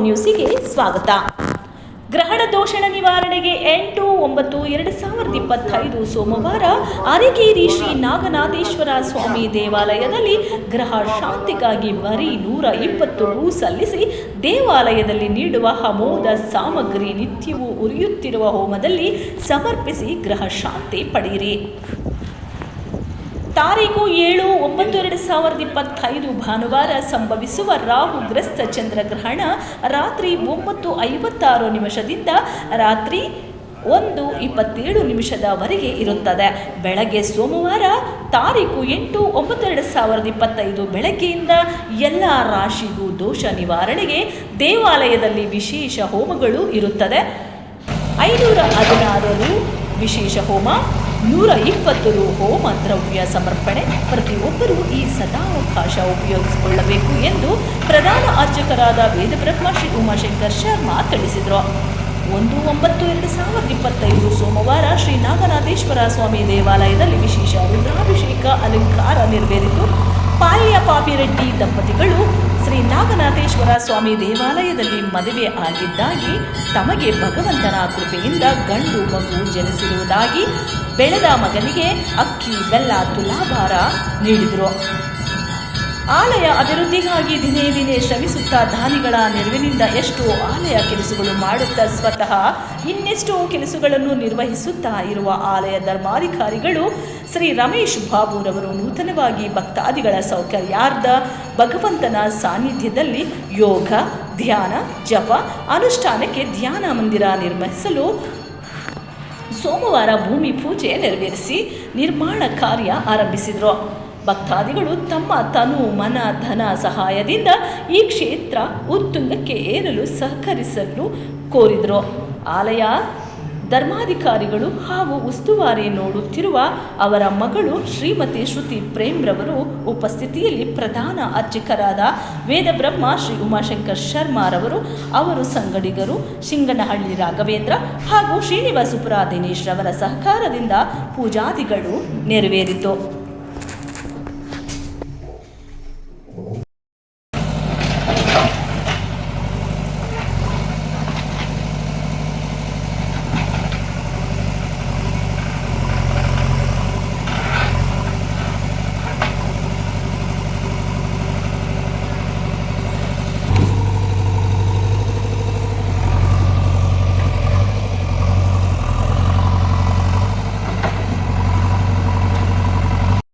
ನ್ಯೂಸಿಗೆ ಸ್ವಾಗತ. ಗ್ರಹಣ ದೋಷಣ ನಿವಾರಣೆಗೆ ಎಂಟು ಒಂಬತ್ತು ಎರಡು ಸಾವಿರದ ಇಪ್ಪತ್ತೈದು ಸೋಮವಾರ ಅರಕೇರಿ ಶ್ರೀ ನಾಗನಾಥೇಶ್ವರ ಸ್ವಾಮಿ ದೇವಾಲಯದಲ್ಲಿ ಗ್ರಹ ಶಾಂತಿಗಾಗಿ ಬರೀ ನೂರ ಇಪ್ಪತ್ತು ಸಲ್ಲಿಸಿ ದೇವಾಲಯದಲ್ಲಿ ನೀಡುವ ಹಮೋದ ಸಾಮಗ್ರಿ ನಿತ್ಯವೂ ಉರಿಯುತ್ತಿರುವ ಹೋಮದಲ್ಲಿ ಸಮರ್ಪಿಸಿ ಗ್ರಹ ಶಾಂತಿ ಪಡೆಯಿರಿ. ತಾರೀಕು ಏಳು ಒಂಬತ್ತು ಎರಡು ಸಾವಿರದ ಇಪ್ಪತ್ತೈದು ಭಾನುವಾರ ಸಂಭವಿಸುವ ರಾಹುಗ್ರಸ್ತ ಚಂದ್ರಗ್ರಹಣ ರಾತ್ರಿ ಒಂಬತ್ತು ಐವತ್ತಾರು ನಿಮಿಷದಿಂದ ರಾತ್ರಿ ಒಂದು ಇಪ್ಪತ್ತೇಳು ನಿಮಿಷದವರೆಗೆ ಇರುತ್ತದೆ. ಬೆಳಗ್ಗೆ ಸೋಮವಾರ ತಾರೀಕು ಎಂಟು ಒಂಬತ್ತು ಎರಡು ಸಾವಿರದ ಇಪ್ಪತ್ತೈದು ಬೆಳಗ್ಗೆಯಿಂದ ಎಲ್ಲ ರಾಶಿಗೂ ದೋಷ ನಿವಾರಣೆಗೆ ದೇವಾಲಯದಲ್ಲಿ ವಿಶೇಷ ಹೋಮಗಳು ಇರುತ್ತದೆ. ಐನೂರ ಹದಿನಾರರು ವಿಶೇಷ ಹೋಮ, ನೂರ ಇಪ್ಪತ್ತು ರು ಹೋಮ ದ್ರವ್ಯ ಸಮರ್ಪಣೆ. ಪ್ರತಿಯೊಬ್ಬರೂ ಈ ಸದಾವಕಾಶ ಉಪಯೋಗಿಸಿಕೊಳ್ಳಬೇಕು ಎಂದು ಪ್ರಧಾನ ಅರ್ಚಕರಾದ ವೇದಬ್ರಹ್ಮ ಶ್ರೀ ಉಮಾಶಂಕರ್ ಶರ್ಮಾ ತಿಳಿಸಿದರು. ಒಂದು ಒಂಬತ್ತು ಎರಡು ಸಾವಿರದ ಇಪ್ಪತ್ತೈದು ಸೋಮವಾರ ಶ್ರೀ ನಾಗನಾಥೇಶ್ವರ ಸ್ವಾಮಿ ದೇವಾಲಯದಲ್ಲಿ ವಿಶೇಷ ರುದ್ರಾಭಿಷೇಕ ಅಲಂಕಾರ ನೆರವೇರಿತು. ಪಾಲಿಯ ಪಾಪಿರೆಡ್ಡಿ ದಂಪತಿಗಳು ಶ್ರೀ ನಾಗನಾಥೇಶ್ವರ ಸ್ವಾಮಿ ದೇವಾಲಯದಲ್ಲಿ ಮದುವೆ ಆಗಿದ್ದಾಗಿ ತಮಗೆ ಭಗವಂತನ ಕೃಪೆಯಿಂದ ಗಂಡು ಮಗು ಜನಿಸಿರುವುದಾಗಿ ಬೆಳೆದ ಮಗನಿಗೆ ಅಕ್ಕಿ, ಬೆಲ್ಲ, ತುಲಾಭಾರ ನೀಡಿದರು. ಆಲಯ ಅಭಿವೃದ್ಧಿಗಾಗಿ ದಿನೇ ದಿನೇ ಶ್ರಮಿಸುತ್ತಾ ದಾನಿಗಳ ನೆರವಿನಿಂದ ಎಷ್ಟೋ ಆಲಯ ಕೆಲಸಗಳು ಮಾಡುತ್ತಾ ಸ್ವತಃ ಇನ್ನೆಷ್ಟೋ ಕೆಲಸಗಳನ್ನು ನಿರ್ವಹಿಸುತ್ತಾ ಇರುವ ಆಲಯ ಧರ್ಮಾಧಿಕಾರಿಗಳು ಶ್ರೀ ರಮೇಶ್ ಬಾಬುರವರು ನೂತನವಾಗಿ ಭಕ್ತಾದಿಗಳ ಸೌಕರ್ಯಾರ್ಧ ಭಗವಂತನ ಸಾನ್ನಿಧ್ಯದಲ್ಲಿ ಯೋಗ, ಧ್ಯಾನ, ಜಪ, ಅನುಷ್ಠಾನಕ್ಕೆ ಧ್ಯಾನ ಮಂದಿರ ನಿರ್ಮಿಸಲು ಸೋಮವಾರ ಭೂಮಿ ಪೂಜೆ ನೆರವೇರಿಸಿ ನಿರ್ಮಾಣ ಕಾರ್ಯ ಆರಂಭಿಸಿದರು. ಭಕ್ತಾದಿಗಳು ತಮ್ಮ ತನು ಮನ ಧನ ಸಹಾಯದಿಂದ ಈ ಕ್ಷೇತ್ರ ಉತ್ತುಂಗಕ್ಕೆ ಏರಲು ಸಹಕರಿಸಲು ಕೋರಿದರು. ಆಲಯ ಧರ್ಮಾಧಿಕಾರಿಗಳು ಹಾಗೂ ಉಸ್ತುವಾರಿ ನೋಡುತ್ತಿರುವ ಅವರ ಮಗಳು ಶ್ರೀಮತಿ ಶ್ರುತಿ ಪ್ರೇಮ್ರವರು ಉಪಸ್ಥಿತಿಯಲ್ಲಿ ಪ್ರಧಾನ ಅರ್ಚಕರಾದ ವೇದಬ್ರಹ್ಮ ಶ್ರೀ ಉಮಾಶಂಕರ್ ಶರ್ಮಾರವರು, ಅವರು ಸಂಗಡಿಗರು ಶಿಂಗನಹಳ್ಳಿ ರಾಘವೇಂದ್ರ ಹಾಗೂ ಶ್ರೀನಿವಾಸಪುರ ದಿನೇಶ್ ರವರ ಸಹಕಾರದಿಂದ ಪೂಜಾದಿಗಳು ನೆರವೇರಿತು.